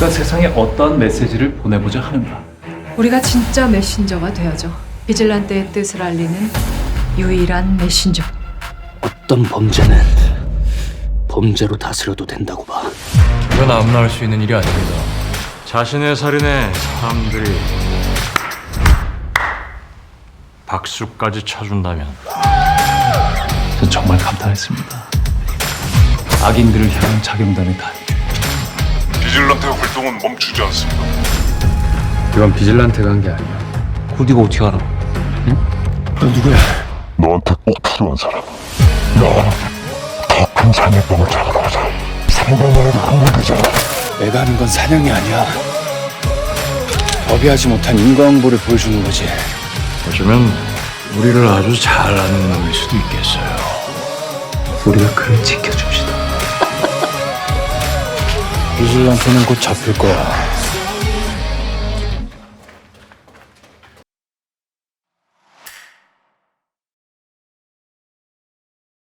그가 세상에 어떠한 메시지를 보내보자 하는가? 우리가 진짜 메신저가 되어줘. 비질란테의 뜻을 알리는 유일한 메신저. 어떤 범죄는 범죄로 다스려도 된다고 봐. 이건 아무나 할 수 있는 일이 아닙니다. 자신의 살인에 사람들이 박수까지 쳐준다면 전 정말 감탄했습니다. 악인들을 향한 자경단의 단계. 비질란테 활동은 멈추지 않습니다. 이건 비질란테가 한 게 아니야. 네가 어떻게 알아? 너한테 꼭 필요한 사람. 나더큰 사냥법을 잡으러 가자. 상관만 해도 흥분되잖아. 내가 하는 건 사냥이 아니야. 법이 하지 못한 인과응보를 보여주는 거지. 어쩌면 우리를 아주 잘 아는 놈일 수도 있겠어요. 우리가 그를 지켜줍시다. 비질란테는 곧 잡힐 거야.